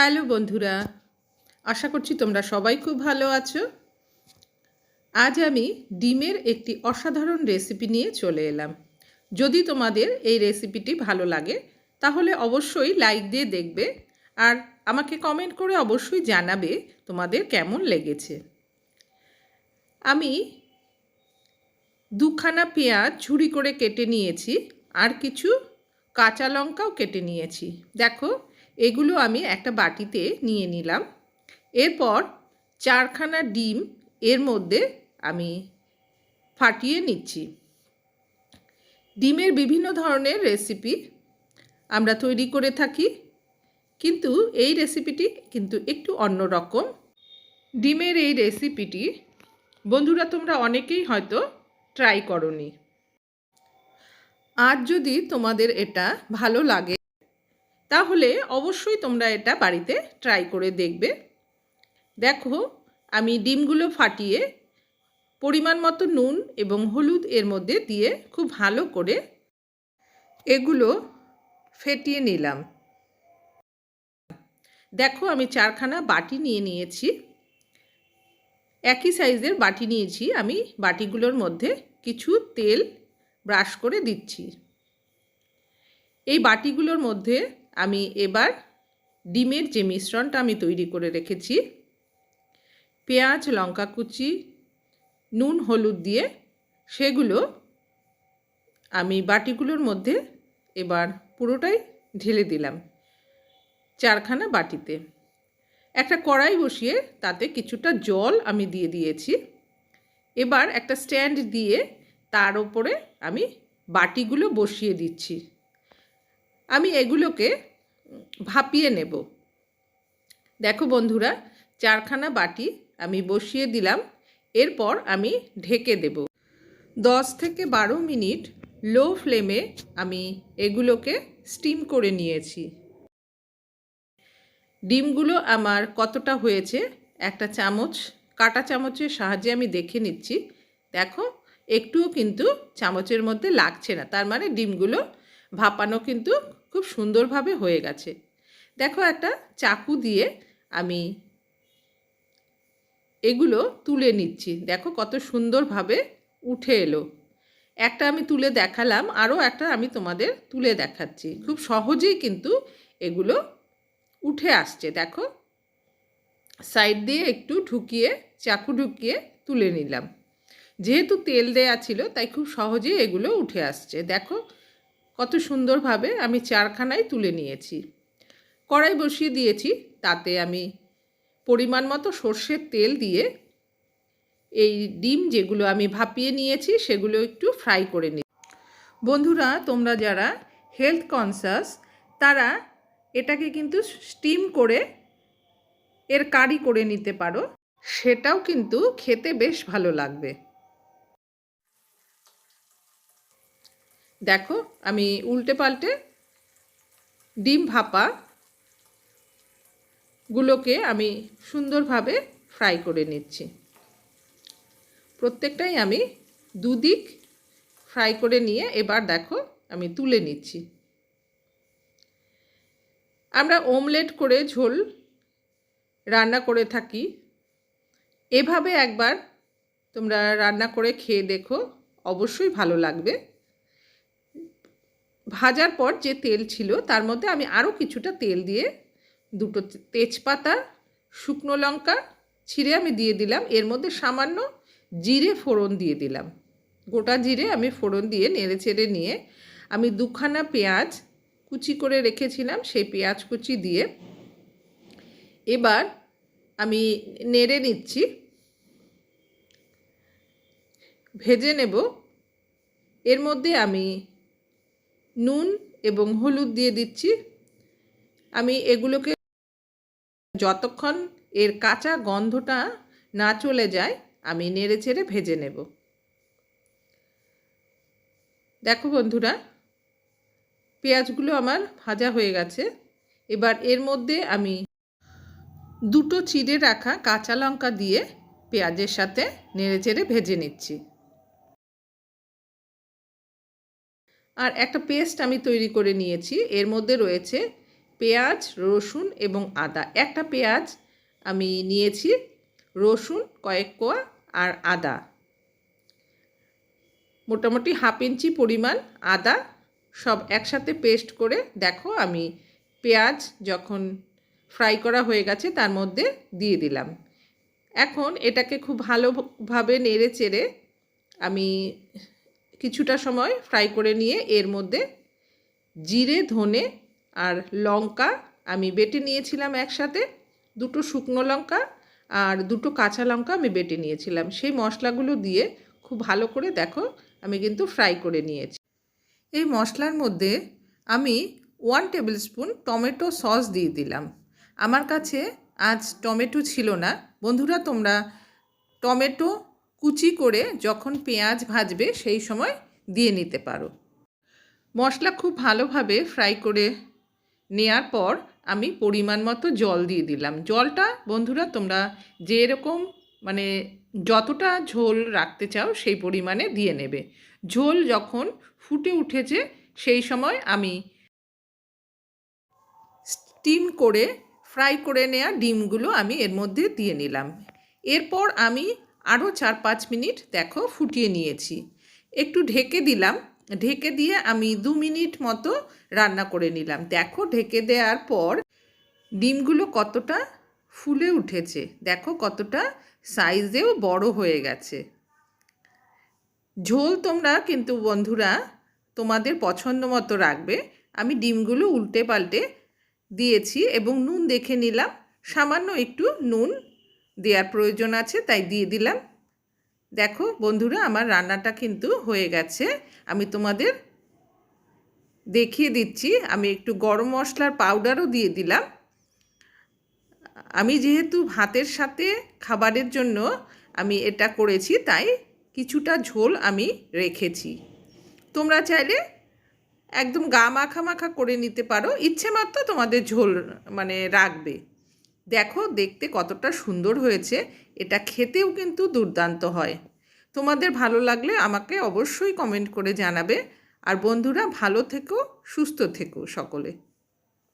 Hello বন্ধুরা, আশা করছি তোমরা সবাই খুব ভালো আছো। আজ আমি ডিমের একটি অসাধারণ রেসিপি নিয়ে চলে এলাম। যদি তোমাদের এই রেসিপিটি ভালো লাগে, তাহলে অবশ্যই লাইক দিয়ে দেখবে আর আমাকে কমেন্ট করে অবশ্যই জানাবে তোমাদের কেমন লেগেছে। আমি দুখানা পেঁয়াজ ঝুড়ি করে কেটে নিয়েছি আর কিছু কাঁচা লঙ্কাও কেটে নিয়েছি। দেখো এগুলো আমি একটা বাটিতে নিয়ে নিলাম। এরপর চারখানা ডিম এর মধ্যে আমি ফাটিয়ে নিচ্ছি। ডিমের বিভিন্ন ধরনের রেসিপি আমরা তৈরি করে থাকি, কিন্তু এই রেসিপিটি কিন্তু একটু অন্যরকম ডিমের এই রেসিপিটি বন্ধুরা তোমরা অনেকেই হয়তো ট্রাই করনি। আজ যদি তোমাদের এটা ভালো লাগে তাহলে অবশ্যই তোমরা এটা বাড়িতে ট্রাই করে দেখবে। দেখো, আমি ডিমগুলো ফাটিয়ে পরিমাণ মতো নুন এবং হলুদ এর মধ্যে দিয়ে খুব ভালো করে এগুলো ফেটিয়ে নিলাম। দেখো, আমি চারখানা বাটি নিয়ে নিয়েছি। একই সাইজের বাটি নিয়েছি, আমি বাটিগুলোর মধ্যে কিছু তেল ব্রাশ করে দিচ্ছি। এই বাটিগুলোর মধ্যে আমি এবার ডিমের যে মিশ্রণটা আমি তৈরি করে রেখেছি, পেঁয়াজ, লঙ্কা কুচি, নুন, হলুদ দিয়ে, সেগুলো আমি বাটিগুলোর মধ্যে এবার পুরোটাই ঢেলে দিলাম চারখানা বাটিতে। একটা কড়াই বসিয়ে তাতে কিছুটা জল আমি দিয়ে দিয়েছি। এবার একটা স্ট্যান্ড দিয়ে তার ওপরে আমি বাটিগুলো বসিয়ে দিচ্ছি। আমি এগুলোকে ভাপিয়ে নেব। দেখো বন্ধুরা, চারখানা বাটি আমি বসিয়ে দিলাম, এরপর আমি ঢেকে দেব। দশ থেকে বারো মিনিট লো ফ্লেমে আমি এগুলোকে স্টিম করে নিয়েছি। ডিমগুলো আমার কতটা হয়েছে, একটা চামচ, কাটা চামচের সাহায্যে আমি দেখে নিচ্ছি। দেখো, একটুও কিন্তু চামচের মধ্যে লাগছে না, তার মানে ডিমগুলো ভাপানো কিন্তু খুব সুন্দরভাবে হয়ে গেছে। দেখো একটা চাকু দিয়ে আমি এগুলো তুলে নিচ্ছি। দেখো কত সুন্দরভাবে উঠে এলো। একটা আমি তুলে দেখালাম, আরও একটা আমি তোমাদের তুলে দেখাচ্ছি। খুব সহজেই কিন্তু এগুলো উঠে আসছে। দেখো, সাইড দিয়ে একটু ঢুকিয়ে, চাকু ঢুকিয়ে তুলে নিলাম। যেহেতু তেল দেয়া ছিল, তাই খুব সহজেই এগুলো উঠে আসছে। দেখো কত সুন্দরভাবে আমি চারখানায় তুলে নিয়েছি। কড়াই বসিয়ে দিয়েছি, তাতে আমি পরিমাণ মতো সর্ষের তেল দিয়ে এই ডিম যেগুলো আমি ভাপিয়ে নিয়েছি, সেগুলো একটু ফ্রাই করে নিই বন্ধুরা, তোমরা যারা হেলথ কনসাস তারা এটাকে কিন্তু স্টিম করে এর কারি করে নিতে পারো। সেটাও কিন্তু খেতে বেশ ভালো লাগবে। দেখো, আমি উল্টে পাল্টে ডিম ভাপা গুলোকে আমি সুন্দরভাবে ফ্রাই করে নিচ্ছি। প্রত্যেকটাই আমি দুদিক ফ্রাই করে নিয়ে এবার দেখো, আমি তুলে নিচ্ছি। আমরা ওমলেট করে ঝোল রান্না করে থাকি। এভাবে একবার তোমরা রান্না করে খেয়ে দেখো, অবশ্যই ভালো লাগবে। ভাজার পর যে তেল ছিল, তার মধ্যে আমি আরও কিছুটা তেল দিয়ে দুটো তেজপাতা, শুকনো লঙ্কা, ছিঁড়ে আমি দিয়ে দিলাম। এর মধ্যে সামান্য জিরে ফোড়ন দিয়ে দিলাম। গোটা জিরে আমি ফোড়ন দিয়ে নেড়ে চেড়ে নিয়ে আমি দুখানা পেঁয়াজ কুচি করে রেখেছিলাম, সেই পেঁয়াজ কুচি দিয়ে। এবার আমি নেড়ে নিচ্ছি। ভেজে নেব। এর মধ্যে আমি নুন এবং হলুদ দিয়ে দিচ্ছি। আমি এগুলোকে যতক্ষণ এর কাঁচা গন্ধটা না চলে যায়, আমি নেড়ে চেড়ে ভেজে নেব। দেখো বন্ধুরা, পেঁয়াজগুলো আমার ভাজা হয়ে গেছে। এবার এর মধ্যে আমি দুটো চিড়ে রাখা কাঁচা লঙ্কা দিয়ে পেঁয়াজের সাথে নেড়ে চেড়ে ভেজে নিচ্ছি। আর একটা পেস্ট আমি তৈরি করে নিয়েছি। এর মধ্যে রয়েছে পেঁয়াজ, রসুন এবং আদা। একটা পেঁয়াজ আমি নিয়েছি, রসুন, কয়েক কোয়া আর আদা। মোটামুটি হাফ ইঞ্চি পরিমাণ আদা সব একসাথে পেস্ট করে দেখো আমি পেঁয়াজ যখন ফ্রাই করা হয়ে গেছে তার মধ্যে দিয়ে দিলাম। এখন এটাকে খুব ভালোভাবে নেড়ে চেড়ে আমি কিছুটা সময় ফ্রাই করে নিয়ে এর মধ্যে জিরে, ধনে আর লঙ্কা আমি বেটে নিয়েছিলাম একসাথে। দুটো শুকনো লঙ্কা আর দুটো কাঁচা লঙ্কা আমি বেটে নিয়েছিলাম। সেই মশলাগুলো দিয়ে খুব ভালো করে দেখো, আমি কিন্তু ফ্রাই করে নিয়েছি। এই মশলার মধ্যে আমি one tablespoon tomato sauce দিয়ে দিলাম। আমার কাছে আজ টমেটো ছিল না। বন্ধুরা, তোমরা টমেটো কুচি করে যখন পেঁয়াজ ভাজবে, সেই সময় দিয়ে নিতে পারো। মশলা খুব ভালোভাবে ফ্রাই করে নেয়ার পর আমি পরিমাণ মতো জল দিয়ে দিলাম। জলটা, বন্ধুরা, তোমরা যেরকম মানে যতটা ঝোল রাখতে চাও, সেই পরিমাণে দিয়ে নেবে। ঝোল যখন ফুটে উঠেছে, সেই সময় আমি স্টিম করে, ফ্রাই করে নেওয়া ডিমগুলো আমি এর মধ্যে দিয়ে নিলাম। এরপর আমি আরও চার পাঁচ মিনিট দেখো ফুটিয়ে নিয়েছি। একটু ঢেকে দিলাম। ঢেকে দিয়ে আমি দু মিনিট মতো রান্না করে নিলাম। দেখো ঢেকে দেওয়ার পর ডিমগুলো কতটা ফুলে উঠেছে। দেখো কতটা সাইজেও বড় হয়ে গেছে। ঝোল তোমরা কিন্তু বন্ধুরা তোমাদের পছন্দ মতো রাখবে। আমি ডিমগুলো উল্টে পাল্টে দিয়েছি এবং নুন দেখে নিলাম। সামান্য একটু নুন দেওয়ার প্রয়োজন আছে, তাই দিয়ে দিলাম। দেখো বন্ধুরা, আমার রান্নাটা কিন্তু হয়ে গেছে। আমি তোমাদের দেখিয়ে দিচ্ছি। আমি একটু গরম মশলার পাউডারও দিয়ে দিলাম। আমি যেহেতু ভাতের সাথে খাবারের জন্য আমি এটা করেছি, তাই কিছুটা ঝোল আমি রেখেছি। তোমরা চাইলে একদম গা মাখা মাখা করে নিতে পারো। ইচ্ছে মাত্র তোমাদের ঝোল মানে রাখবে। দেখো দেখতে কতটা সুন্দর হয়েছে, এটা খেতেও কিন্তু দুর্দান্ত হয়। তোমাদের ভালো লাগলে আমাকে অবশ্যই কমেন্ট করে জানাবে। আর বন্ধুরা ভালো থেকো, সুস্থ থেকো সকলে।